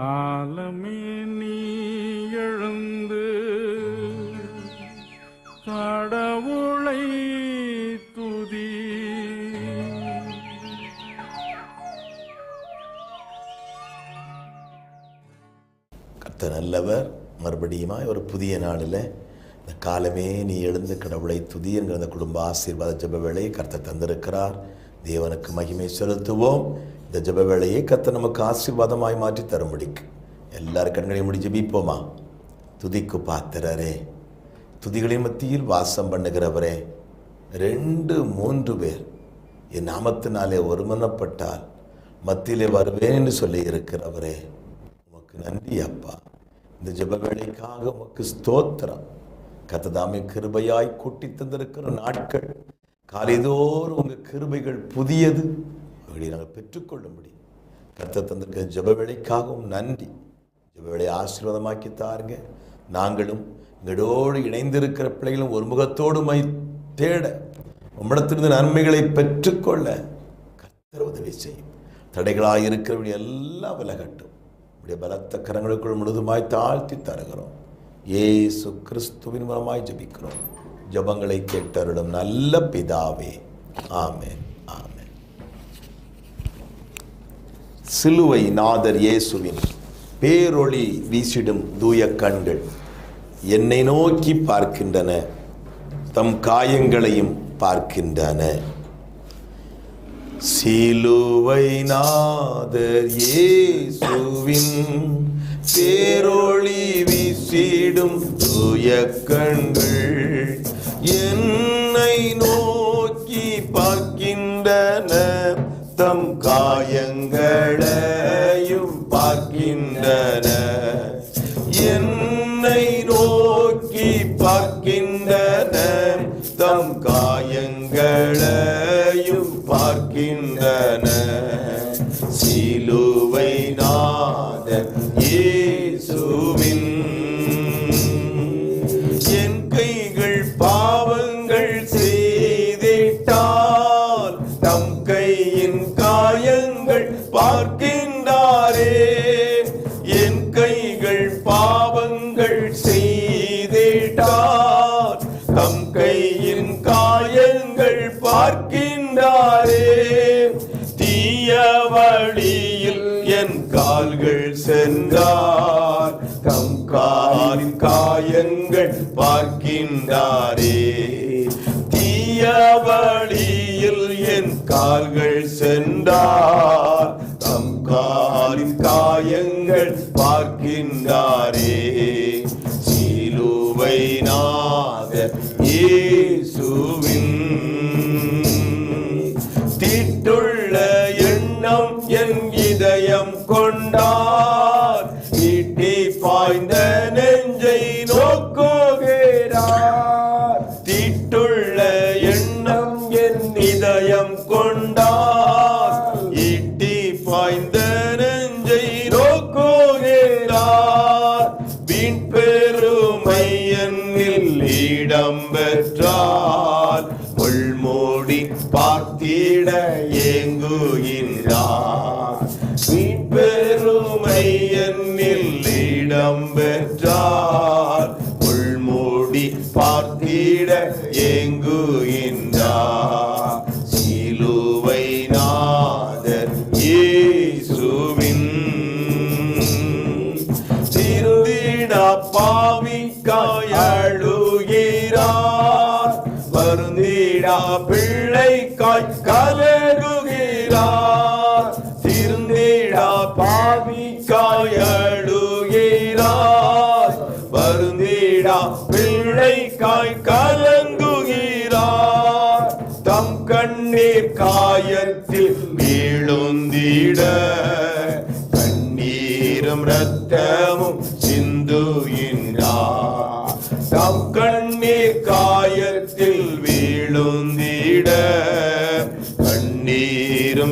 காலமே நீ எழுந்து கடவுளை துதி. கத்த நல்லவர். மறுபடியுமா ஒரு புதிய நாளில் இந்த காலமே நீ எழுந்து கடவுளை துதி என்கிற அந்த குடும்ப ஆசீர்வாத ஜப வேலையை கர்த்தர் தந்திருக்கிறார். தேவனுக்கு மகிமை செலுத்துவோம். இந்த ஜப வேளையை கத்த நமக்கு ஆசீர்வாதமாய் மாற்றி தரும்படிக்கு. எல்லார் கண்களையும் முடி ஜபிப்போமா? துதிக்கு பாத்திரரே துதிகளை மத்தியில் வாசம் பண்ணுகிறவரே ரெண்டு மூன்று பேர் என் நாமத்தினாலே ஒருமனப்பட்டால் மத்தியிலே வருவேன் என்று சொல்லி இருக்கிறவரே உமக்கு நன்றி அப்பா. இந்த ஜப வேலைக்காக உமக்கு ஸ்தோத்திரம். கத்ததாமே கிருபையாய் கூட்டி தந்திருக்கிற நாட்கள் காலைதோறும் உங்கள் கிருபைகள் புதியது. அவைகளை நாங்கள் பெற்றுக்கொள்ளும்படி. கத்த தந்திருக்க ஜப வேலைக்காகவும் நன்றி. ஜப வேலையை ஆசீர்வாதமாக்கி தாருங்க. நாங்களும் எங்களோடு இணைந்திருக்கிற பிள்ளைகளும் ஒரு முகத்தோடு மை தேட உம்மிடத்திலிருந்து நன்மைகளை பெற்றுக்கொள்ள கர்த்தர் உதவி செய்யும். தடைகளாக இருக்கிறவங்க எல்லாம் விலகட்டும். உடைய பலத்த கரங்களுக்குள் முழுதுமாய் தாழ்த்தி தருகிறோம். ஏசு கிறிஸ்துவின் மூலமாய் ஜபிக்கிறோம். ஜபங்களை கேட்டருடும் நல்ல பிதாவே. ஆமேன். சிலுவை நாதர் இயேசுவின் பேரொளி வீசிடும் தூய கண்கள் என்னை நோக்கி பார்க்கின்றன தம் காயங்களையும் பார்க்கின்றன. சிலுவை நாதர் இயேசுவின் பேரொளி வீசிடும் தூய கண்கள் என்னை நோக்கி பார்க்கின்றன தம் காயங்களையும் பார்க்கின்றன. என்னை நோக்கி பார்க்கின்றன. தம் காயங்களை வழியில் என் கால்கள் சென்றார். தம் காலின் காயங்கள் பார்க்கின்றாரே. தீய வழியில் என் கால்கள் சென்றார். தம் காலின் காயங்கள் பார்க்கின்றாரே. சீலுவை நாத இயேசுவின் கொண்டார். ஈட்டி பாய்ந்த நெஞ்சை நோக்குகிறார் தீட்டுள்ள எண்ணம் என் இதயம் கொண்டார். ஈட்டி பாய்ந்த நெஞ்சை நோக்குகிறார் வீண் பெருமை என்னில் இடம் பெற்றார். உள்மூடி பார்த்திட ஏங்குகிறார்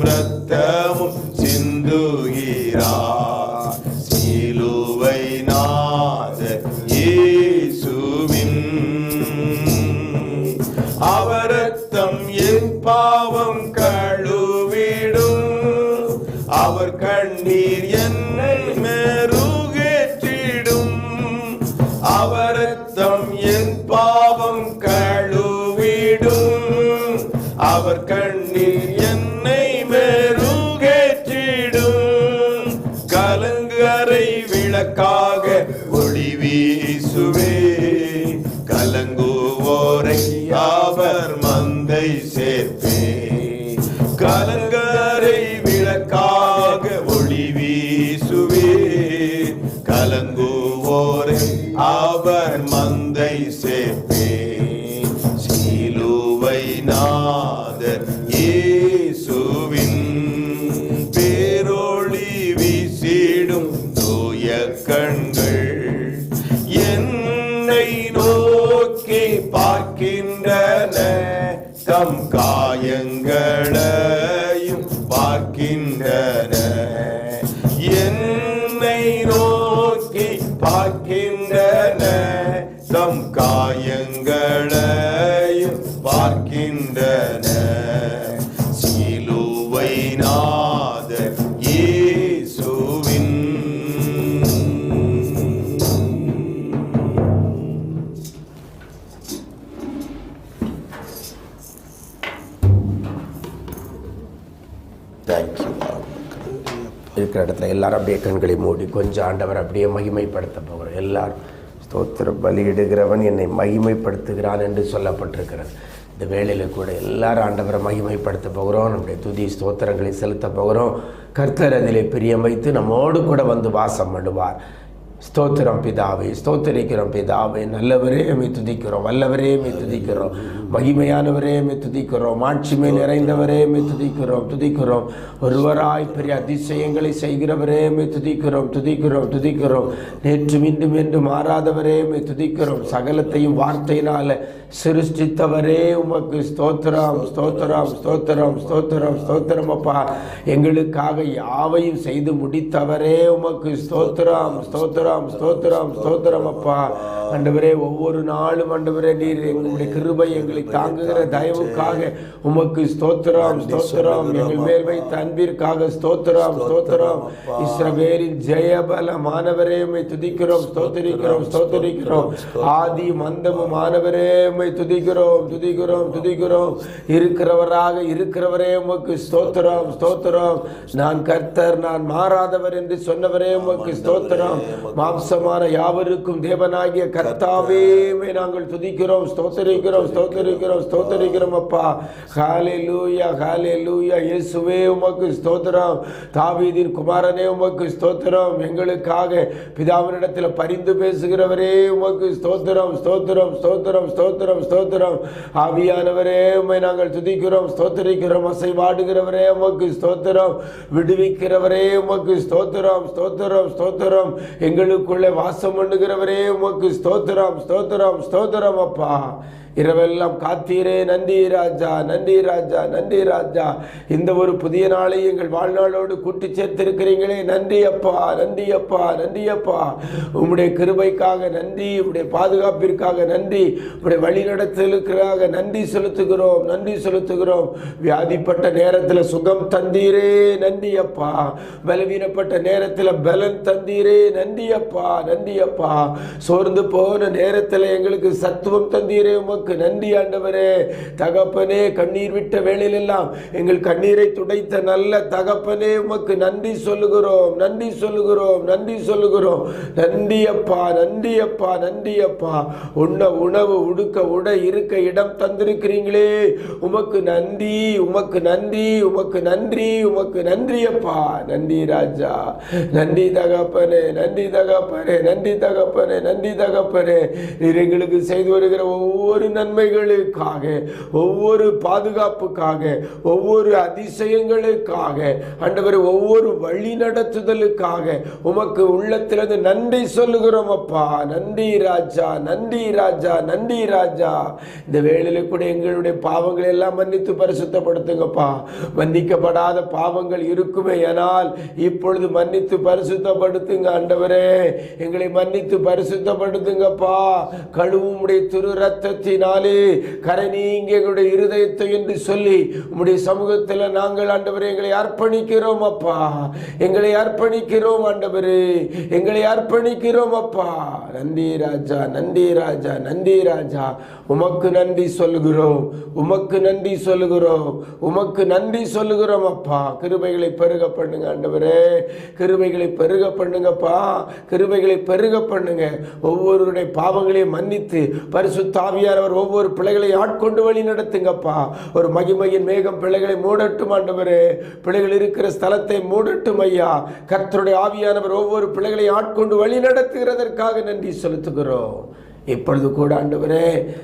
ரத்தமும் சிந்துகிறார். தேங்க்யூ இருக்கிற இடத்துல எல்லாரும் அப்படியே கண்களை மூடி கொஞ்சம் ஆண்டவர் அப்படியே மகிமைப்படுத்த போகிறோம் எல்லாரும் ஸ்தோத்திர பலியிடுகிறவன் என்னை மகிமைப்படுத்துகிறான் என்று சொல்லப்பட்டிருக்கிறது. இந்த வேளையில் கூட எல்லாரும் ஆண்டவரை மகிமைப்படுத்த போகிறோம். நம்முடைய துதி ஸ்தோத்திரங்களை செலுத்த போகிறோம். கர்த்தர் அதிலே பிரியம் வைத்து நம்மோடு கூட வந்து வாசம் பண்ணுவார். ஸ்தோத்திரம் பிதாவே ஸ்தோத்தரிக்கிறோம் பிதாவே. நல்லவரே மை துதிக்கிறோம் வல்லவரே மை துதிக்கிறோம். மகிமையானவரே மை துதிக்கிறோம் ஆட்சிமை நிறைந்தவரே மை துதிக்கிறோம் துதிக்கிறோம். ஒருவராய் பெரிய அதிசயங்களை செய்கிறவரே மை துதிக்கிறோம் துதிக்கிறோம் துதிக்கிறோம். நேற்று மீண்டும் என்று மாறாதவரே மை துதிக்கிறோம். சகலத்தையும் வார்த்தையினால சிருஷ்டித்தவரே உமக்கு ஸ்தோத்திரம் ஸ்தோத்திரம் ஸ்தோத்திரம் ஸ்தோத்திரம் ஸ்தோத்திரம் அப்பா. எங்களுக்காக யாவையும் செய்து முடித்தவரே உமக்கு ஸ்தோத்திரம் ஸ்தோத்திரம். ஸ்தோத்திரம் ஸ்தோத்திரம் அப்பா ஆண்டவரே ஒவ்வொரு நாளும் ஆண்டவரே நீர் எங்களுடைய கிருபை எங்களை தாங்குகிற தயவுக்காக உமக்கு ஸ்தோத்திரம் ஸ்தோத்திரம். எங்கள் மேல் வைத்த அன்பிற்காக ஸ்தோத்திரம் ஸ்தோத்திரம் இஸ்ரவேலின் ஜெயபல மாணவரே உம்மை துதிக்கிறோம் ஸ்தோத்திரிக்கிறோம் ஸ்தோத்திரிக்கிறோம். ஆதி மந்தமும் மாணவரே உம்மை துதிக்கிறோம் துதிக்கிறோம் துதிக்கிறோம். இருக்கிறவராக இருக்கிறவரே உமக்கு ஸ்தோத்திரம் ஸ்தோத்திரம். நான் கர்த்தர் நான் மாறாதவர் என்று சொன்னவரே உமக்கு ஸ்தோத்திரம். மாம்சமான யாவருக்கும் தேவனாகிய கர்த்தாவே நாங்கள் துதிக்கிறோம் ஸ்தோத்தரிக்கிறோம் ஸ்தோத்தரிக்கிறோம் ஸ்தோத்தரிக்கிறோம் அப்பா. ஹாலே லூயா ஹாலே லூயா இயேசுவே உமக்கு ஸ்தோத்திரம். தாவீதின் குமாரனே உமக்கு ஸ்தோத்திரம். எங்களுக்காக பிதாவினிடத்தில் பரிந்து பேசுகிறவரே உமக்கு ஸ்தோத்திரம் ஸ்தோத்திரம் ஸ்தோத்திரம் ஸ்தோத்திரம் ஸ்தோத்திரம். ஆவியானவரே உமை நாங்கள் துதிக்கிறோம் ஸ்தோத்தரிக்கிறோம். அசைவாடுகிறவரே உமக்கு ஸ்தோத்திரம். விடுவிக்கிறவரே உமக்கு ஸ்தோத்திரம் ஸ்தோத்திரம் ஸ்தோத்திரம். எங்களுக்குள்ளே வாசம் பண்ணுகிறவரே உமக்கு ஸ்தோ ஸ்தோத்திரம் ஸ்தோத்திரம் ஸ்தோத்திரம் அப்பா. இரவெல்லாம் காத்தீரே நன்றி ராஜா நன்றி ராஜா நன்றி ராஜா. இந்த ஒரு புதிய நாளை எங்கள் வாழ்நாளோடு கூட்டி சேர்த்திருக்கிறீங்களே. நன்றி அப்பா நன்றி அப்பா நன்றி அப்பா. உம்முடைய கிருபைக்காக நன்றி உடைய பாதுகாப்பிற்காக நன்றி உடைய வழிநடத்தலுக்காக நன்றி செலுத்துகிறோம் நன்றி செலுத்துகிறோம். வியாதிப்பட்ட நேரத்தில் சுகம் தந்தீரே நன்றி அப்பா. பலவீனப்பட்ட நேரத்தில் பலன் தந்தீரே நன்றி அப்பா நன்றி அப்பா. சோர்ந்து போன நேரத்தில் எங்களுக்கு சத்துவம் தந்தீரே உமக்கு. நன்றி ஆண்டவரே. தகப்பனே கண்ணீர் விட்ட வேளையிலெல்லாம் எங்கள் கண்ணீரை துடைத்த நல்ல தகப்பனே உமக்கு நன்றி சொல்லுகிறோம் நன்றி சொல்லுகிறோம் நன்றி சொல்லுகிறோம். நன்றி அப்பா நன்றி அப்பா நன்றி அப்பா. உண்ண உணவு உடுக்க உட இருக்க இடம் தந்திருக்கிறீங்களே. உமக்கு நன்றி உமக்கு நன்றி உமக்கு நன்றி உமக்கு நன்றி அப்பா. நன்றி ராஜா. நன்றி தகப்பனே நன்றி தகப்பனே நன்றி தகப்பனே நன்றி தகப்பனே. நீர் எங்களுக்கு செய்து வருகிற ஒவ்வொரு நன்மைகளுக்காக ஒவ்வொரு பாதுகாப்புக்காக ஒவ்வொரு அதிசயங்களுக்காக ஆண்டவர் ஒவ்வொரு வழி நடத்துதலுக்காக உமக்கு உள்ளத்திலிருந்து நன்றி சொல்லுகிறோம் அப்பா. நன்றி ராஜா நன்றி ராஜா நன்றி ராஜா. இந்த வேளையில கூட எங்களுடைய பாவங்களை எல்லாம் மன்னித்து பரிசுத்தப்படுத்துங்கப்பா. மன்னிக்கப்படாத பாவங்கள் இருக்குமே ஆனால் இப்பொழுது மன்னித்து பரிசுத்தப்படுத்துங்க ஆண்டவரே. எங்களை மன்னித்து பரிசுத்தப்படுத்துங்கப்பா. கழுவும் திரு ரத்தத்தினால் கிருபையினாலே கரை நீங்க எங்களுடைய இருதயத்தை என்று சொல்லி உம்முடைய சமூகத்தில் நாங்கள் ஆண்டவரே எங்களை அர்ப்பணிக்கிறோம் அப்பா. எங்களை அர்ப்பணிக்கிறோம் ஆண்டவரே. எங்களை அர்ப்பணிக்கிறோம் அப்பா. நன்றி ராஜா நந்தி ராஜா நந்தி ராஜா. உமக்கு நன்றி சொல்லுகிறோம். உமக்கு நன்றி சொல்கிறோம் உமக்கு நன்றி சொல்லுகிறோம் அப்பா. கிருபைகளை பெருக பண்ணுங்க ஆண்டவரே. கிருபைகளை பெருக பண்ணுங்கப்பா. கிருபைகளை பெருக பண்ணுங்க. ஒவ்வொருடைய பாவங்களையும் மன்னித்து ஆண்டவர் ஒவ்வொரு பிள்ளைகளை ஆட்கொண்டு வழி நடத்துங்கப்பா. ஒரு மகிமையின் மேகம் பிள்ளைகளை மூடட்டும் ஆண்டவரே. பிள்ளைகள் இருக்கிற ஸ்தலத்தை மூடட்டும் ஐயா. கர்த்தருடைய ஆவியானவர் ஒவ்வொரு பிள்ளைகளை ஆட்கொண்டு வழி நடத்துகிறதற்காக நன்றி செலுத்துகிறோம். இப்பொழுது கூட ஆண்டவரே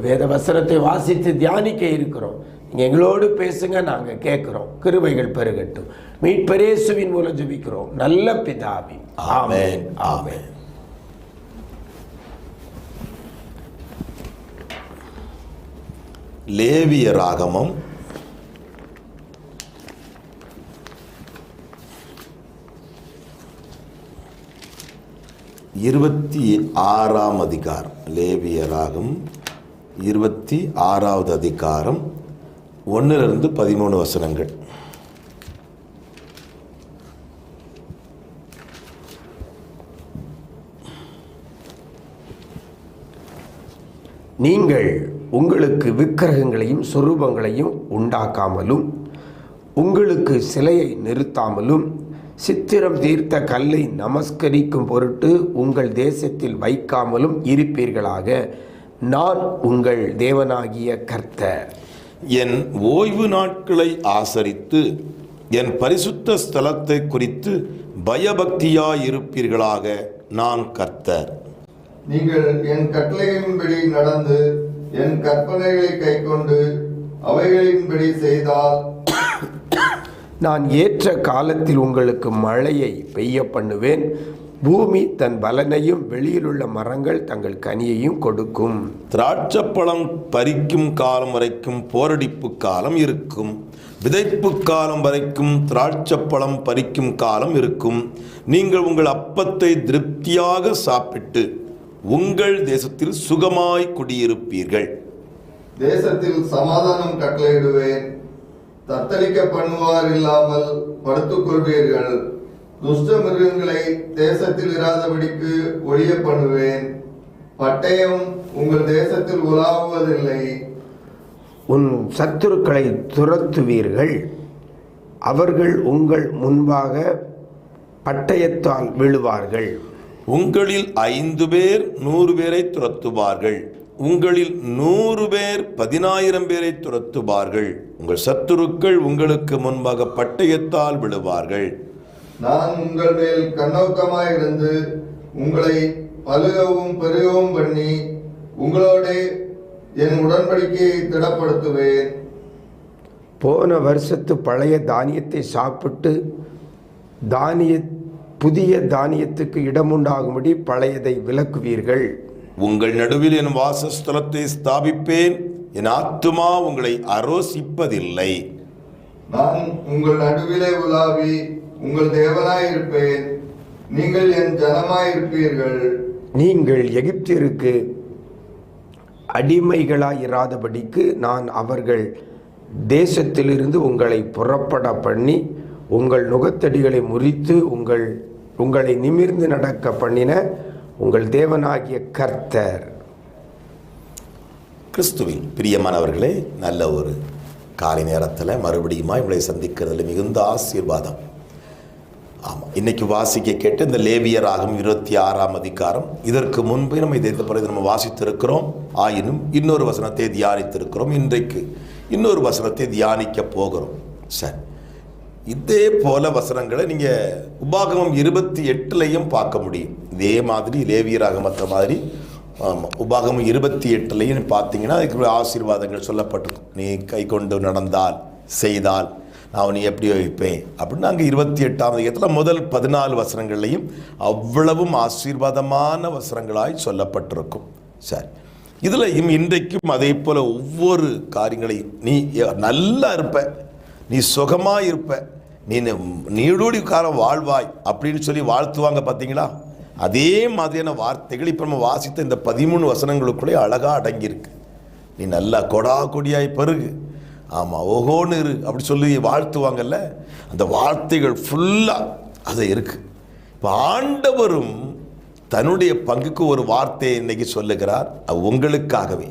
வேத வசனத்தை வாசித்து தியானிக்க இருக்கிறோம். நீங்க எங்களோடு பேசுங்க நாங்க கேட்கிறோம். கிருபைகள் பெருகட்டும். மீட்பரேசுவின் மூலம் ஜபிக்கிறோம். நல்ல பிதாவி. ஆமேன். ஆமேன். லேவிய ராகமம் இருபத்தி ஆறாம் அதிகாரம் லேவிய ராகம் இருபத்தி ஆறாவது அதிகாரம் ஒன்றிலிருந்து பதிமூணு வசனங்கள். நீங்கள் உங்களுக்கு விக்கிரகங்களையும் சொரூபங்களையும் உண்டாக்காமலும் உங்களுக்கு சிலையை நிறுத்தாமலும் சித்திரம் தீர்த்த கல்லை நமஸ்கரிக்கும் பொருட்டு உங்கள் தேசத்தில் வைக்காமலும் இருப்பீர்களாக. நான் உங்கள் தேவனாகிய கர்த்தர். என் ஓய்வு நாட்களை ஆசரித்து என் பரிசுத்த ஸ்தலத்தை குறித்து பயபக்தியாயிருப்பீர்களாக நான் கர்த்தர். நீங்கள் என் கட்டளையின்படி நடந்து என் கற்பனைகளை கைக்கொண்டு அவைகளின்படி செய்தால் நான் ஏற்ற காலத்தில் உங்களுக்கு மழையை பெய்ய பண்ணுவேன். பூமி தன் பலனையும் வெளியிலுள்ள மரங்கள் தங்கள் கனியையும் கொடுக்கும். திராட்சப்பழம் பறிக்கும் காலம் வரைக்கும் போரடிப்பு காலம் இருக்கும். விதைப்பு காலம் வரைக்கும் திராட்சப்பழம் பறிக்கும் காலம் இருக்கும். நீங்கள் உங்கள் அப்பத்தை திருப்தியாக சாப்பிட்டு உங்கள் தேசத்தில் சுகமாய் குடியிருப்பீர்கள். தேசத்தில் சமாதானம் கட்டளையிடுவேன். தத்தளிக்க பண்ணுவார் இல்லாமல் படுத்துக் கொள்வீர்கள் துஷ்ட மிருகங்களை தேசத்தில் இராதபடிக்கு ஒழிய பண்ணுவேன். பட்டயம் உங்கள் தேசத்தில் உலாவுவதில்லை. உன் சத்துருக்களை துரத்துவீர்கள். அவர்கள் உங்கள் முன்பாக பட்டயத்தால் விழுவார்கள். உங்களில் ஐந்து பேர் நூறு பேரை துரத்துவார்கள். உங்களில் நூறு பேர் பதினாயிரம் பேரை துரத்துவார்கள். உங்கள் சத்துருக்கள் உங்களுக்கு முன்பாக பட்டயத்தால் விழுவார்கள். நான் உங்கள் மேல் கண்ணோக்கமாயிருந்து உங்களை பலுகவும் பெருகவும் பண்ணி உங்களோட என் உடன்படிக்கையை திடப்படுத்துவேன். போன வருஷத்து பழைய தானியத்தை சாப்பிட்டு தானிய புதிய தானியத்துக்கு இடமுண்டாகும்படி பழையதை விலக்குவீர்கள் உங்கள் நடுவில் என் வாசஸ்தலத்தை ஸ்தாபிப்பேன். என் ஆத்துமா உங்களை அரோசிப்பதில்லை. நான் உங்கள் நடுவிலே உலாவி உங்கள் தேவனாயிருப்பேன். நீங்கள் என் ஜனமாயிருப்பீர்கள். நீங்கள் எகிப்திற்கு அடிமைகளாயிராதபடிக்கு நான் அவர்கள் தேசத்திலிருந்து உங்களை புறப்பட பண்ணி உங்கள் நுகத்தடிகளை முறித்து உங்கள் உங்களை நிமிர்ந்து நடக்க பண்ணின உங்கள் தேவனாகிய கர்த்தர். கிறிஸ்துவின் பிரியமானவர்களே நல்ல ஒரு காலை நேரத்தில் மறுபடியும் உங்களை சந்திக்கிறதுல மிகுந்த ஆசீர்வாதம். ஆமாம் இன்னைக்கு வாசிக்க கேட்டு இந்த லேவியர் ஆகும் இருபத்தி ஆறாம் அதிகாரம் இதற்கு முன்பு நம்ம இதை பிறகு நம்ம வாசித்திருக்கிறோம். ஆயினும் இன்னொரு வசனத்தை தியானித்திருக்கிறோம். இன்றைக்கு இன்னொரு வசனத்தை தியானிக்க போகிறோம். சரி. இதே போல வசனங்களை நீங்கள் உபாகமம் இருபத்தி எட்டுலையும் பார்க்க முடியும். இதே மாதிரி லேவியராகமத்த மாதிரி. ஆமாம் உபாகமம் இருபத்தி எட்டுலையும் பார்த்தீங்கன்னா அதுக்கு ஆசீர்வாதங்கள் சொல்லப்பட்டிருக்கும். நீ கை கொண்டு நடந்தால் செய்தால் நான் உன்னை எப்படி வைப்பேன்? அப்படின்னு அங்கே இருபத்தி எட்டாம் அதிகத்தில் முதல் பதினாலு வசனங்கள்லையும் அவ்வளவும் ஆசீர்வாதமான வசனங்களாய் சொல்லப்பட்டிருக்கும். சரி. இதுலையும் இன்றைக்கும் அதே போல் ஒவ்வொரு காரியங்களையும் நீ நல்லா இருப்ப. நீ சுகமாக இருப்ப நீ நீடூடி காலம் வாழ்வாய் அப்படின்னு சொல்லி வாழ்த்துவாங்க பார்த்தீங்களா? அதே மாதிரியான வார்த்தைகள் இப்போ நம்ம வாசித்த இந்த பதிமூணு வசனங்களுக்குள்ளே அழகாக அடங்கியிருக்கு. நீ நல்லா கொடா கொடியாய் பருகு. ஆமாம் ஓஹோன்னு இரு அப்படி சொல்லி வாழ்த்துவாங்கல்ல? அந்த வார்த்தைகள் ஃபுல்லாக அது இருக்கு. இப்போ ஆண்டவரும் தன்னுடைய பங்குக்கு ஒரு வார்த்தையை இன்னைக்கு சொல்லுகிறார். அது உங்களுக்காகவே.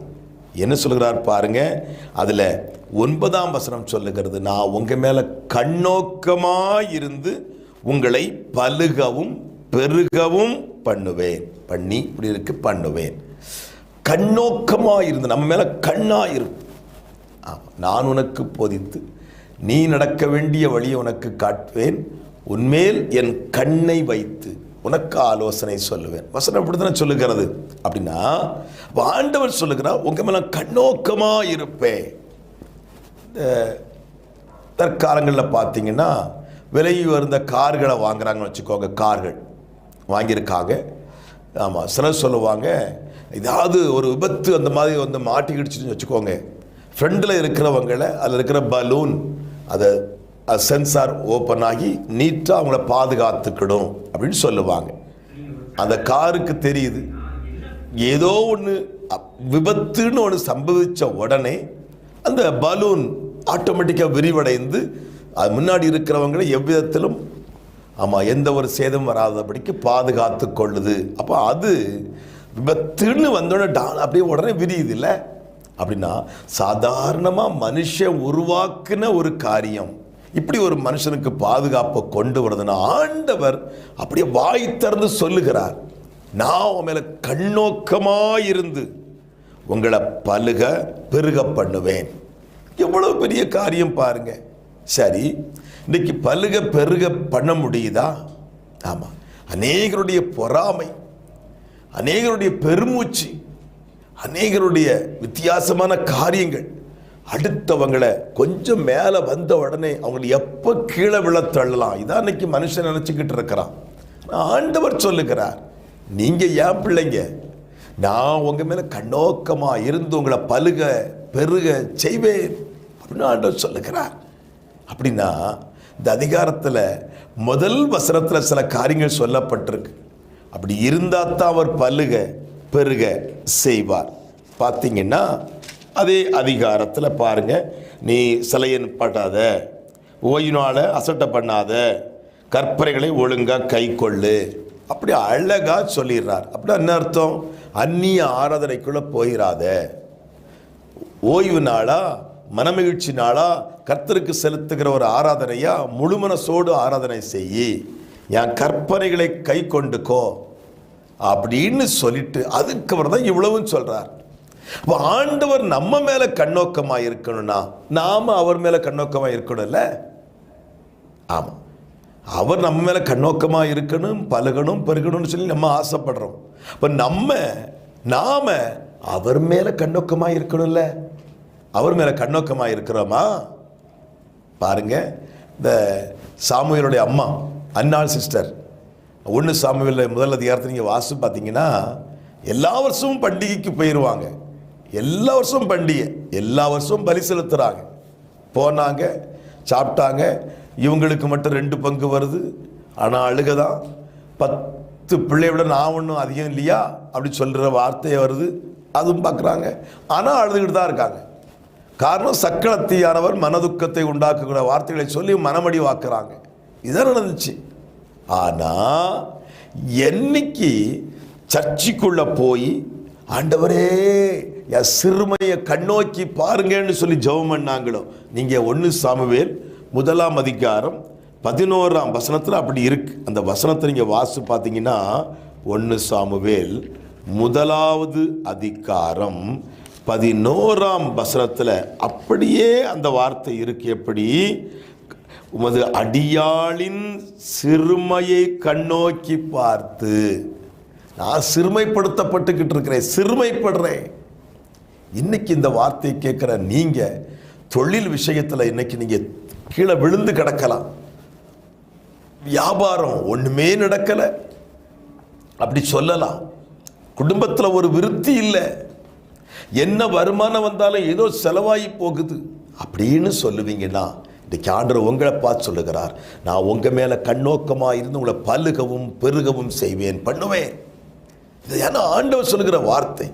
என்ன சொல்லுகிறார் பாருங்க. அதில் ஒன்பதாம் வசனம் சொல்லுகிறது நான் உங்கள் மேலே கண்ணோக்கமாக இருந்து உங்களை பழுகவும் பெருகவும் பண்ணுவேன். பண்ணி இப்படி இருக்கு பண்ணுவேன். கண்ணோக்கமாக இருந்து நம்ம மேலே கண்ணாக இருக்கும் ஆமாம் நான் உனக்கு போதித்து நீ நடக்க வேண்டிய வழியை உனக்கு காட்டுவேன். உன்மேல் என் கண்ணை வைத்து உனக்கு ஆலோசனை சொல்லுவேன். வசனம் அப்படித்தானே சொல்லுகிறது. அப்படின்னா அப்ப ஆண்டவர் சொல்லுகிறார் உங்க மேல கண்ணோக்கமா இருப்பேன் தற்காலங்களில் பார்த்தீங்கன்னா விலை உயர்ந்த கார்களை வாங்குறாங்கன்னு வச்சுக்கோங்க கார்கள். வாங்கியிருக்காங்க. ஆமாம் சிலர் சொல்லுவாங்க ஏதாவது ஒரு விபத்து அந்த மாதிரி வந்து மாட்டிக்கிடுச்சுன்னு வச்சுக்கோங்க. ஃப்ரெண்டில் இருக்கிறவங்கள அதில் இருக்கிற பலூன் அதை சென்சார் ஓப்பன் ஆகி நீட்டாக அவங்கள பாதுகாத்துக்கிடும் அப்படின்னு சொல்லுவாங்க. அந்த காருக்கு தெரியுது. ஏதோ ஒன்று விபத்துன்னு ஒன்று சம்பவித்த உடனே அந்த பலூன் ஆட்டோமேட்டிக்காக விரிவடைந்து அது முன்னாடி இருக்கிறவங்களை எவ்விதத்திலும் ஆமாம் எந்த ஒரு சேதம் வராதபடிக்கு பாதுகாத்து கொள்ளுது. அப்போ அது விபத்துன்னு வந்தோடனே டான் அப்படியே உடனே விரியுது இல்லை அப்படின்னா சாதாரணமாக மனுஷன் உருவாக்குன ஒரு காரியம். இப்படி ஒரு மனுஷனுக்கு பாதுகாப்பை கொண்டு வருதுன்னா ஆண்டவர் அப்படியே வாய் திறந்து சொல்லுகிறார். நான் உன் மேலே கண்ணோக்கமாக இருந்து உங்களை பழுக பெருக பண்ணுவேன். எவ்வளோ பெரிய காரியம் பாருங்க. சரி இன்னைக்கு பழுக பெருக பண்ண முடியுதா? ஆமாம் அநேகருடைய பொறாமை அநேகருடைய பெருமூச்சு அநேகருடைய வித்தியாசமான காரியங்கள் அடுத்தவங்களை கொஞ்சம் மேலே வந்த உடனே அவங்களை எப்போ கீழே விழ தள்ளலாம்? இதான் இன்னைக்கு மனுஷன் நினச்சிக்கிட்டு இருக்கிறான். ஆண்டவர் சொல்லுகிறார் நீங்கள் ஏன் பிள்ளைங்க? நான் உங்கள் மேலே கண்ணோக்கமாக இருந்து உங்களை பழுக பெருக செய்வேன். அப்படின்னு ஆண்டவர் சொல்லுகிறார். அப்படின்னா இந்த அதிகாரத்தில் முதல் வசனத்தில் சில காரியங்கள் சொல்லப்பட்டிருக்கு. அப்படி இருந்தால் தான் அவர் பல்லுக பெருக செய்வார். பார்த்தீங்கன்னா அதே அதிகாரத்தில் பாருங்க நீ சிலையன் பட்டாத ஓயினால் அசட்டை பண்ணாத கற்பனைகளை ஒழுங்காக கை கொள்ளு. அப்படி அழகாக சொல்லிடுறார். அப்படி என்ன அர்த்தம்? அந்நிய ஆராதனைக்குள்ளே போயிடாத ஓய்வு நாளா மனமகிழ்ச்சி நாளா கர்த்தருக்கு செலுத்துகிற ஒரு ஆராதனையா? முழு மனசோடு ஆராதனை செய்யி என் கற்பனைகளை கை கொண்டுக்கோ. அப்படின்னு சொல்லிட்டு அதுக்கப்புறம் தான் இவ்வளவும் சொல்றார். ஆண்டவர் நம்ம மேல கண்ணோக்கமா இருக்கணும்னா நாம அவர் மேல கண்ணோக்கமா இருக்கணும்ல? ஆமாம் அவர் நம்ம மேலே கண்ணோக்கமாக இருக்கணும் பழகணும் பெருகணும்னு சொல்லி நம்ம ஆசைப்படுறோம். இப்போ நம்ம நாம அவர் மேலே கண்ணோக்கமாக இருக்கணும்ல? அவர் மேலே கண்ணோக்கமாக இருக்கிறோமா? பாருங்க இந்த சாமுவேலுடைய அம்மா அன்னாள் சிஸ்டர். ஒன்று சாமுவேலில் முதல் அதிகாரத்தை நீங்கள் வாசு பார்த்தீங்கன்னா எல்லா வருஷமும் பண்டிகைக்கு போயிடுவாங்க எல்லா வருஷம் பண்டிகை எல்லா வருஷமும் பலி செலுத்துகிறாங்க போனாங்க சாப்பிட்டாங்க இவங்களுக்கு மட்டும் ரெண்டு பங்கு வருது. ஆனால் அழுகதான். பத்து பிள்ளையோட நான் ஒன்றும் அதிகம் இல்லையா? அப்படி சொல்கிற வார்த்தையை வருது. அதுவும் பார்க்குறாங்க. ஆனால் அழுதுகிட்டு தான் இருக்காங்க. காரணம் சக்களத்தியானவர் மனதுக்கத்தை உண்டாக்கக்கூடிய வார்த்தைகளை சொல்லி மனமடி வாக்குறாங்க. இதான் நடந்துச்சு. ஆனால் என்னைக்கு சர்ச்சுக்குள்ள போய் ஆண்டவரே என் சிறுமையை கண்ணோக்கி பாருங்கன்னு சொல்லி ஜெபம் பண்ணாங்களோ? நீங்கள் ஒன்று சாமுவேல் முதலாம் அதிகாரம் பதினோராம் வசனத்தில் அப்படி இருக்கு. அந்த வசனத்தை நீங்கள் வாசு பார்த்தீங்கன்னா ஒன்று சாமுவேல் முதலாவது அதிகாரம் பதினோராம் வசனத்தில் அப்படியே அந்த வார்த்தை இருக்கு. எப்படி? உமது அடியாளின் சிறுமையை கண்ணோக்கி பார்த்து. நான் சிறுமைப்படுத்தப்பட்டுக்கிட்டு இருக்கிறேன் சிறுமைப்படுறேன். இன்னைக்கு இந்த வார்த்தையை கேட்குற நீங்கள் தொழில் விஷயத்தில் இன்னைக்கு நீங்கள் கீழே விழுந்து கிடக்கலாம். வியாபாரம் ஒன்றுமே நடக்கல. அப்படி சொல்லலாம். குடும்பத்தில் ஒரு விருத்தி இல்லை. என்ன வருமானம் வந்தாலும் ஏதோ செலவாகி போகுது. அப்படின்னு சொல்லுவீங்கன்னா இன்றைக்கு ஆண்டர் உங்களை பார்த்து சொல்லுகிறார் நான் உங்கள் மேலே கண்ணோக்கமாக இருந்து உங்களை பல்லுகவும் பெருகவும் செய்வேன் பண்ணுவேன். இது ஏன்னா ஆண்டவர் சொல்லுகிற வார்த்தை.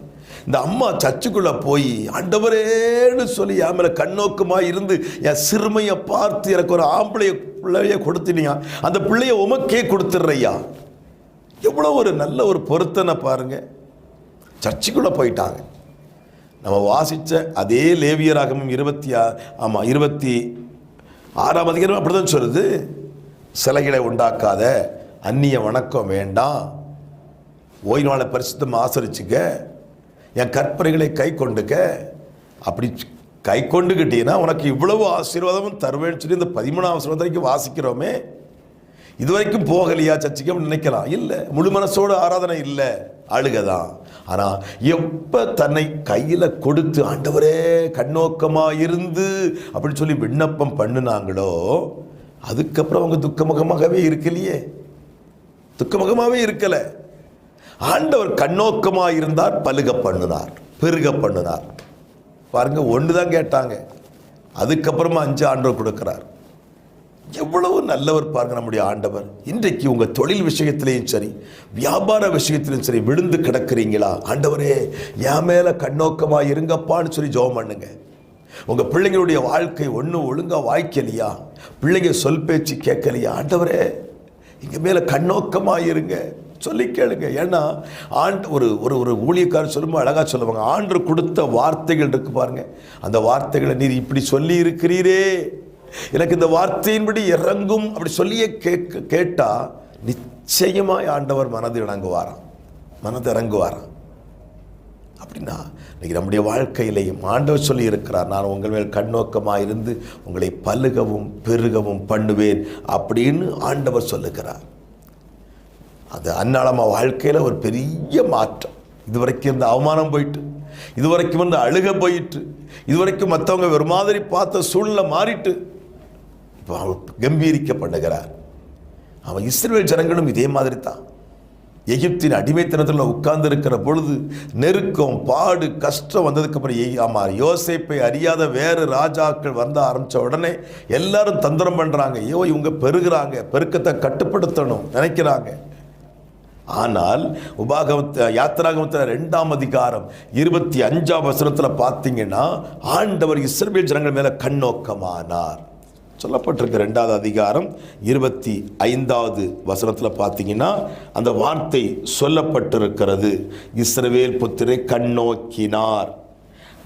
இந்த அம்மா சர்ச்சுக்குள்ளே போய் ஆண்டவரேன்னு சொல்லி என் மேலே கண்ணோக்கமாக இருந்து என் சிறுமையை பார்த்து எனக்கு ஒரு ஆம்பளைய பிள்ளைய கொடுத்தினியா? அந்த பிள்ளைய உமக்கே கொடுத்துட்றையா எவ்வளோ ஒரு நல்ல ஒரு பொருத்தனை பாருங்க. சர்ச்சுக்குள்ளே போயிட்டாங்க. நம்ம வாசித்த அதே லேவியராகமும் இருபத்தி ஆ ஆமாம் இருபத்தி ஆறாம் அதிகாரம் அப்படி தான் சொல்லுது. சிலைகளை உண்டாக்காத அந்நிய வணக்கம் வேண்டாம். ஓய்வு நாளை பரிசுத்தம் ஆசரிச்சுக்க என் கற்பனைகளை கை கொண்டுக்க அப்படி கை கொண்டுக்கிட்டீங்கன்னா உனக்கு இவ்வளவு ஆசீர்வாதமும் தருவேன்னு சொல்லி இந்த பதிமூணாம் வசனம் வரைக்கும் வாசிக்கிறோமே. இது வரைக்கும் போகலையா சர்ச்சைக்கு நினைக்கலாம். இல்லை முழு மனசோடு ஆராதனை இல்லை. அழுகதான். ஆனால் எப்போ தன்னை கையில் கொடுத்து ஆண்டவரே கண்ணோக்கமாக இருந்து அப்படின்னு சொல்லி விண்ணப்பம் பண்ணினாங்களோ அதுக்கப்புறம் அவங்க துக்கமுகமாகவே இருக்கலையே. துக்கமுகமாகவே இருக்கலை. ஆண்டவர் கண்ணோக்கமாக இருந்தார் பலுக பண்ணினார் பெருக பண்ணினார். பாருங்க ஒன்று தான் கேட்டாங்க. அதுக்கப்புறமா அஞ்சு ஆண்டவர் கொடுக்கிறார். எவ்வளவு நல்லவர் பாருங்க நம்முடைய ஆண்டவர். இன்றைக்கு உங்கள் தொழில் விஷயத்திலையும் சரி வியாபார விஷயத்திலையும் சரி விழுந்து கிடக்கிறீங்களா? ஆண்டவரே என் மேலே கண்ணோக்கமாக இருங்கப்பான்னு சொல்லி ஜோம் பண்ணுங்க. உங்கள் பிள்ளைங்களுடைய வாழ்க்கை ஒன்றும் ஒழுங்காக வாய்க்கலையா? பிள்ளைங்க சொல் பேச்சு கேட்கலையா? ஆண்டவரே இங்கே மேலே கண்ணோக்கமாக இருங்க சொல்லி கேளுங்க. ஏன்னா ஆண்டு ஒரு ஒரு ஒரு ஊழியக்காரர் சொல்லும்போது அழகாக சொல்லுவாங்க ஆண்டு கொடுத்த வார்த்தைகள் இருக்கு பாருங்க. அந்த வார்த்தைகளை நீர் இப்படி சொல்லி இருக்கிறீரே. எனக்கு இந்த வார்த்தையின்படி இறங்கும். அப்படி சொல்லியே கேட்க கேட்டால் நிச்சயமாய் ஆண்டவர் மனது இணங்குவாராம் மனது இறங்குவாராம். அப்படின்னா இன்னைக்கு நம்முடைய வாழ்க்கையிலையும் ஆண்டவர் சொல்லி இருக்கிறார் நான் உங்கள் மேல் கண்ணோக்கமாக இருந்து உங்களை பழுகவும் பெருகவும் பண்ணுவேன். அப்படின்னு ஆண்டவர் சொல்லுகிறார். அது அன்னாளம்மா வாழ்க்கையில் ஒரு பெரிய மாற்றம். இதுவரைக்கும் இருந்த அவமானம் போயிட்டு இதுவரைக்கும் வந்து அழுக போயிட்டு இது வரைக்கும் மற்றவங்க ஒரு மாதிரி பார்த்த சூழ்நிலை மாறிட்டு இப்போ அவர் கம்பீரிக்க பண்ணுகிறார் அவன் இஸ்ரேல் ஜனங்களும் இதே மாதிரி தான் எகிப்தின் அடிமைத்தனத்தில் உட்கார்ந்து இருக்கிற பொழுது நெருக்கம் பாடு கஷ்டம் வந்ததுக்கப்புறம் அப்புறம் ஆமாம் யோசேப்பை அறியாத வேறு ராஜாக்கள் வந்த ஆரம்பித்த உடனே எல்லாரும் தந்திரம் பண்ணுறாங்க ஐயோ இவங்க பெருகிறாங்க பெருக்கத்தை கட்டுப்படுத்தணும் நினைக்கிறாங்க. ஆனால் உபாகமத்த யாத்திராகமத்தில் ரெண்டாம் அதிகாரம் இருபத்தி அஞ்சாம் வசனத்தில் பார்த்தீங்கன்னா ஆண்டவர் இஸ்ரவேல் ஜனங்கள் மேலே கண்ணோக்கமானார். சொல்லப்பட்டிருக்க ரெண்டாவது அதிகாரம் இருபத்தி ஐந்தாவது வசனத்தில் பார்த்தீங்கன்னா அந்த வார்த்தை சொல்லப்பட்டிருக்கிறது. இஸ்ரவேல் புத்திரை கண்ணோக்கினார்.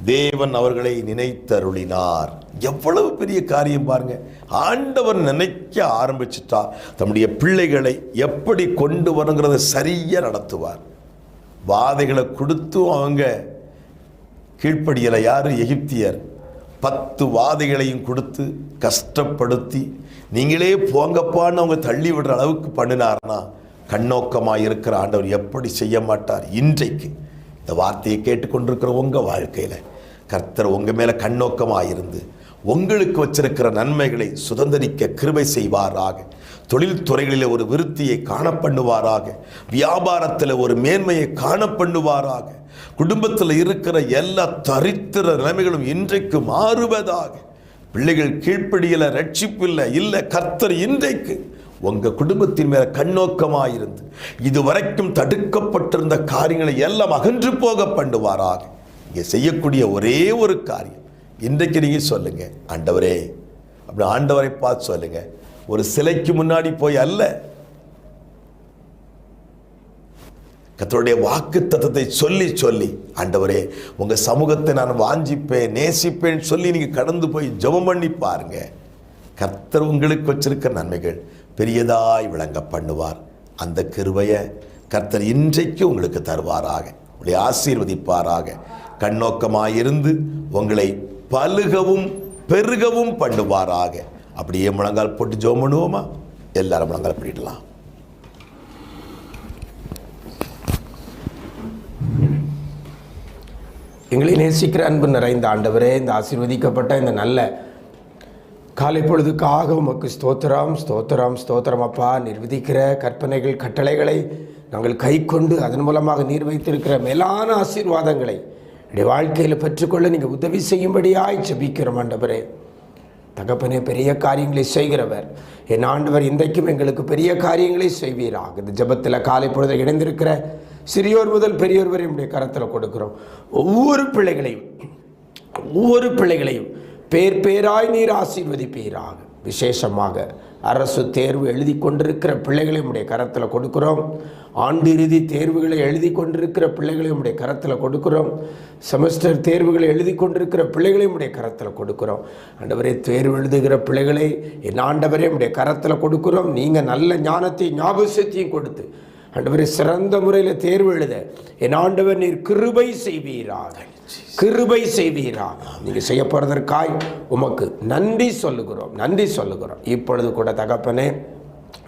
தேவன் அவர்களை நினைத்தருளினார். எவ்வளவு பெரிய காரியம் பாருங்க. ஆண்டவர் நினைக்க ஆரம்பிச்சிட்டா தம்முடைய பிள்ளைகளை எப்படி கொண்டு வரணுங்கிறத சரியாக நடத்துவார். வாதைகளை கொடுத்தும் அவங்க கீழ்ப்படியலை. யார்? எகிப்தியர். பத்து வாதைகளையும் கொடுத்து கஷ்டப்படுத்தி நீங்களே போங்கப்பான்னு அவங்க தள்ளி விடுற அளவுக்கு பண்ணினார்னா கண்ணோக்கமாக இருக்கிற ஆண்டவர் எப்படி செய்ய மாட்டார்? இன்றைக்கு இந்த வார்த்தையை கேட்டுக்கொண்டிருக்கிற உங்கள் வாழ்க்கையில் கர்த்தர் உங்கள் மேலே கண்ணோக்கமாக இருந்து உங்களுக்கு வச்சிருக்கிற நன்மைகளை சுதந்திரிக்க கிருபை செய்வாராக. தொழில்துறைகளில் ஒரு விருத்தியை காணப்பண்ணுவாராக வியாபாரத்தில் ஒரு மேன்மையை காணப்பண்ணுவாராக குடும்பத்தில் இருக்கிற எல்லா தரித்திர நிலைமைகளும் இன்றைக்கு மாறுவதாக. பிள்ளைகள் கீழ்ப்படியில் ரட்சிப்பில்லை இல்லை கர்த்தர் இன்றைக்கு உங்க குடும்பத்தின் மேல கண்ணோக்கமாயிருந்து இதுவரைக்கும் தடுக்கப்பட்டிருந்த காரியங்களை எல்லாம் அகன்று போக பண்ணுவாராக. இங்கே செய்யக்கூடிய ஒரே ஒரு காரியம். இன்றைக்கு நீங்கள் சொல்லுங்க ஆண்டவரே அப்படி ஆண்டவரை பார்த்து சொல்லுங்க. ஒரு சிலைக்கு முன்னாடி போய் அல்ல. கர்த்தருடைய வாக்கு தத்தத்தை சொல்லி சொல்லி ஆண்டவரே உங்க சமூகத்தை நான் வாஞ்சிப்பேன் நேசிப்பேன் சொல்லி நீங்க கடந்து போய் ஜெபம் பண்ணி பாருங்க. கர்த்தர் உங்களுக்கு வச்சிருக்க நன்மைகள் பெரியதாய் விளங்க பண்ணுவார். அந்த கிருபையை கர்த்தர் இன்றைக்கு உங்களுக்கு தருவாராக. உங்களை ஆசீர்வதிப்பாராக. கண்ணோக்கமாயிருந்து உங்களை பழுகவும் பெருகவும் பண்ணுவாராக. அப்படியே முழங்கால் போட்டு ஜோம் பண்ணுவோமா எல்லாரும் முழங்கால் பண்ணிடலாம் எங்களை நேசிக்கிற அன்பு நிறைந்த ஆண்டவரே இந்த ஆசீர்வதிக்கப்பட்ட இந்த நல்ல காலை பொழுதுக்காக உமக்கு ஸ்தோத்திரம் ஸ்தோத்திரம் ஸ்தோத்திரம் அப்பா. நிர்வதிக்கிற கற்பனைகள் கட்டளைகளை நாங்கள் கை கொண்டு அதன் மூலமாக நீர் வைத்திருக்கிற மேலான ஆசீர்வாதங்களை என்னுடைய வாழ்க்கையில் பெற்றுக்கொள்ள நீங்கள் உதவி செய்யும்படியாய் ஜெபிக்கிறோம் ஆண்டவரே. தகப்பனே பெரிய காரியங்களை செய்கிறவர். என் ஆண்டவர் இன்றைக்கும் எங்களுக்கு பெரிய காரியங்களை செய்வீராக. இந்த ஜெபத்தில் காலை பொழுது இணைந்திருக்கிற சிறியோர் முதல் பெரியோர் வரை உடைய கரத்தில் கொடுக்கிறோம். ஒவ்வொரு பிள்ளைகளையும் ஒவ்வொரு பிள்ளைகளையும் பேர் பேராய் நீர் ஆசீர்வதிப்பீராக. விசேஷமாக அரசு தேர்வு எழுதி கொண்டிருக்கிற பிள்ளைகளை உடைய கரத்தில் கொடுக்குறோம். ஆண்டு இறுதி தேர்வுகளை எழுதி கொண்டிருக்கிற பிள்ளைகளை உடைய கரத்தில் கொடுக்குறோம். செமஸ்டர் தேர்வுகளை எழுதி கொண்டிருக்கிற பிள்ளைகளை உடைய கரத்தில் கொடுக்குறோம். ஆண்டவரே தேர்வு எழுதுகிற பிள்ளைகளை என் ஆண்டவரே உடைய கரத்தில் கொடுக்குறோம். நீங்கள் நல்ல ஞானத்தையும் ஞாபகத்தையும் கொடுத்து ஆண்டவரே சிறந்த முறையில் தேர்வு எழுத என் ஆண்டவர் நீர் கிருபை செய்வீராக. கிருபை செய்வீராக நீங்கள் செய்ய போகிறதற்காய் உமக்கு நன்றி சொல்லுகிறோம் நன்றி சொல்லுகிறோம். இப்பொழுது கூட தகப்பனே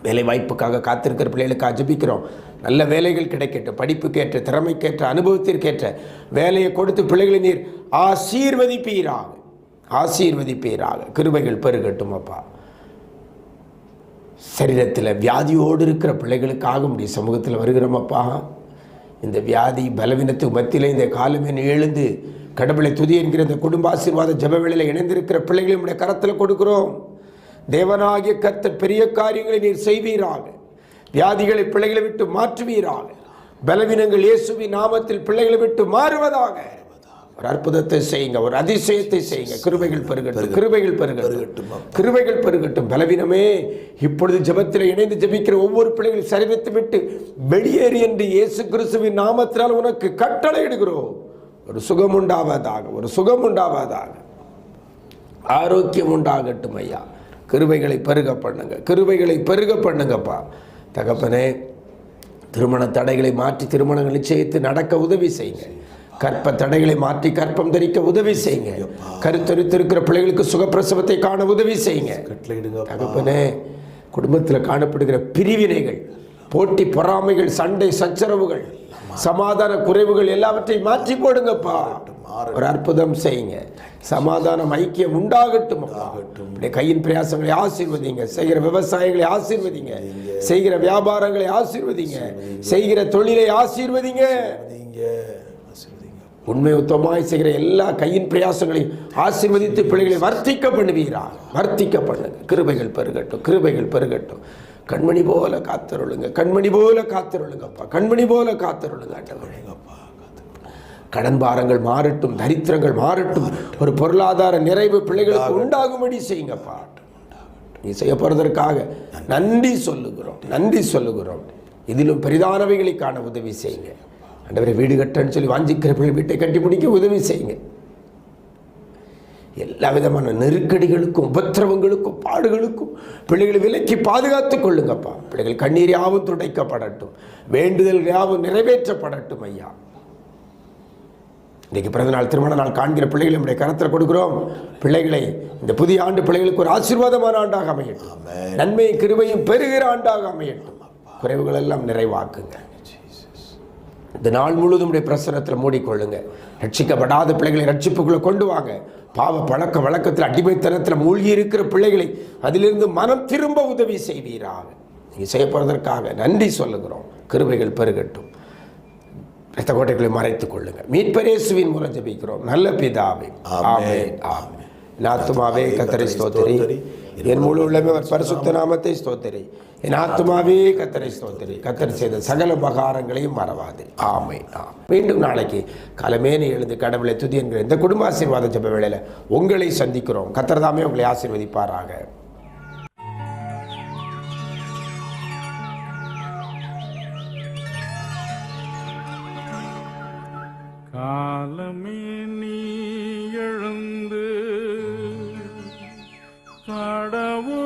வேலை வாய்ப்புக்காக காத்திருக்கிற பிள்ளைகளுக்கு ஜெபிக்கிறோம் நல்ல வேலைகள் கிடைக்கட்டும் படிப்புக்கேற்ற திறமைக்கேற்ற அனுபவத்திற்கேற்ற வேலையை கொடுத்து பிள்ளைகளை நீர் ஆசீர்வதிப்பீராக. ஆசீர்வதிப்பீராக. கிருபைகள் பெருகட்டும் அப்பா. சரீரத்தில் வியாதியோடு இருக்கிற பிள்ளைகளுக்காக உடைய சமூகத்தில் வருகிறோம் அப்பா. இந்த வியாதி பலவீனத்துக்கு மத்தியில் இந்த காலமே எழுந்து கடவுளை துதி என்கிற இந்த குடும்ப ஆசீர்வாத ஜபவேளையில் இணைந்திருக்கிற பிள்ளைகளை உடைய கரத்தில் கொடுக்கிறோம். தேவனாகிய கர்த்தர் பெரிய காரியங்களை நீர் செய்வீராக. வியாதிகளை பிள்ளைகளை விட்டு மாற்றுவீராக. பலவீனங்கள் இயேசுவி நாமத்தில் பிள்ளைகளை விட்டு மாறுவதாக. ஒரு அற்புதத்தை செய்யுங்க ஒரு அதிசயத்தை செய்யுங்க. கிருபைகள் பெருகட்டும் கிருபைகள் பெருகட்டும். கிருபைகள் பெருகட்டும். பலவீனமே இப்பொழுது ஜெபத்தில் இணைந்து ஜெபிக்கிற ஒவ்வொரு பிள்ளைகள் சரிவித்து விட்டு வெளியேறி என்று இயேசு கிறிஸ்துவின் நாமத்தினால் உனக்கு கட்டளை இடுகிறோம் ஒரு சுகம் உண்டாவதாக ஒரு சுகம் உண்டாவதாக. ஆரோக்கியம் உண்டாகட்டும் ஐயா. கிருபைகளை பெருக பண்ணுங்க கிருபைகளை பெருக பண்ணுங்கப்பா. தகப்பனே திருமண தடைகளை மாற்றி திருமணங்கள் நிச்சயித்து நடக்க உதவி செய்யுங்க. கற்ப தடைகளை மாற்றி கற்பம் தரிக்க உதவி செய்யுங்க. கருத்தரித்திருக்கிற பிள்ளைகளுக்கு சுகப்பிரசவத்தை காண உதவி செய்யுங்க. தகப்பனே குடும்பத்தில் காணப்படுகிற பிரிவினைகள் போட்டி பொறாமைகள் சண்டை சச்சரவுகள் சமாதான குறைவுகள் எல்லாவற்றையும் மாற்றி போடுங்கப்பா ஒரு அற்புதம் செய்யுங்க. சமாதானம் ஐக்கியம் உண்டாகட்டும் கையின் பிரயாசங்களை ஆசீர்வதிங்க. செய்கிற விவசாயிகளை ஆசீர்வதிங்க. செய்கிற வியாபாரங்களை ஆசீர்வதிங்க. செய்கிற தொழிலை ஆசீர்வதிங்க. உண்மை உத்தமாய் செய்கிற எல்லா கையின் பிரயாசங்களையும் ஆசீர்வதித்து பிள்ளைகளை வர்த்திக்க பண்ணுவீரா வர்த்திக்க பண்ணுங்க கிருபைகள் பெருகட்டும் கிருபைகள் பெருகட்டும். கண்மணி போல காத்தருளுங்க. கண்மணி போல காத்தருளுங்கப்பா. கண்மணி போல காத்தருளுங்க ஆண்டவரே. கடன் பாரங்கள் மாறட்டும் தரித்திரங்கள் மாறட்டும். ஒரு பொருளாதார நிறைவு பிள்ளைகளுக்கு உண்டாகும்படி செய்யுங்கப்பா. நீ செய்ய போறதற்காக நன்றி சொல்லுகிறோம் நன்றி சொல்லுகிறோம். இதிலும் பெரிதானவைகளை காண உதவி செய்யுங்க. ஆண்டவரை வீடு கட்டன்னு சொல்லி வாஞ்சிக்கிற பிள்ளை வீட்டை கட்டி முடிக்க உதவி செய்யுங்க. எல்லா விதமான நெருக்கடிகளுக்கும் உபத்திரவங்களுக்கும் பாடுகளுக்கும் பிள்ளைகளை விலக்கி பாதுகாத்துக் கொள்ளுங்கப்பா. பிள்ளைகள் கண்ணீர் யாவும் துடைக்கப்படட்டும். வேண்டுதல் யாவும் நிறைவேற்றப்படட்டும் ஐயா. இன்றைக்கு பிறந்த நாள் திருமண நாள் காண்கிற பிள்ளைகளை நம்முடைய கரத்தில் கொடுக்கிறோம். பிள்ளைகளை இந்த புதிய ஆண்டு பிள்ளைகளுக்கு ஒரு ஆசீர்வாதமான ஆண்டாக அமையட்டும். நன்மையும் கிருபையும் பெறுகிற ஆண்டாக அமையட்டும். குறைவுகள் எல்லாம் நிறைவாக்குங்க. இந்த நாள் முழுவதும் உடைய பிரசனத்தில் மூடிக்கொள்ளுங்க. ரட்சிக்கப்படாத பிள்ளைகளை ரட்சிப்புக்குள்ளே கொண்டு வாங்க. பாவ பழக்க வழக்கத்தில் அடிமைத்தனத்தில் மூழ்கி இருக்கிற பிள்ளைகளை அதிலிருந்து மனம் திரும்ப உதவி செய்வீராக. நீங்கள் செய்ய போகிறதற்காக நன்றி சொல்லுகிறோம். கிருபைகள் பெருகட்டும். இரத்த கோட்டைகளை மறைத்துக் கொள்ளுங்க மீட்பரேசுவின் மூலம் ஜெபிக்கிறோம். நல்ல பிதாவே. ஆமென். ஆமென். என் ஆத்துமாவே கத்தரை ஸ்தோத்திரி. என் முழு உள்ளமே அவர் பரிசுத்த நாமத்தை ஸ்தோத்திரி. என் ஆத்துமாவே கத்தரை ஸ்தோத்திரி. கத்தர் செய்த சகல உபகாரங்களையும் மறவாது. ஆமை ஆம் மீண்டும் நாளைக்கு காலமேனி எழுந்து கடவுளை துதி என்கிற இந்த குடும்ப ஆசீர்வாத ஜெப வேளையில் உங்களை சந்திக்கிறோம். கத்தர் தாமே உங்களை ஆசீர்வதிப்பாராக. காலமே நீ கடவுள்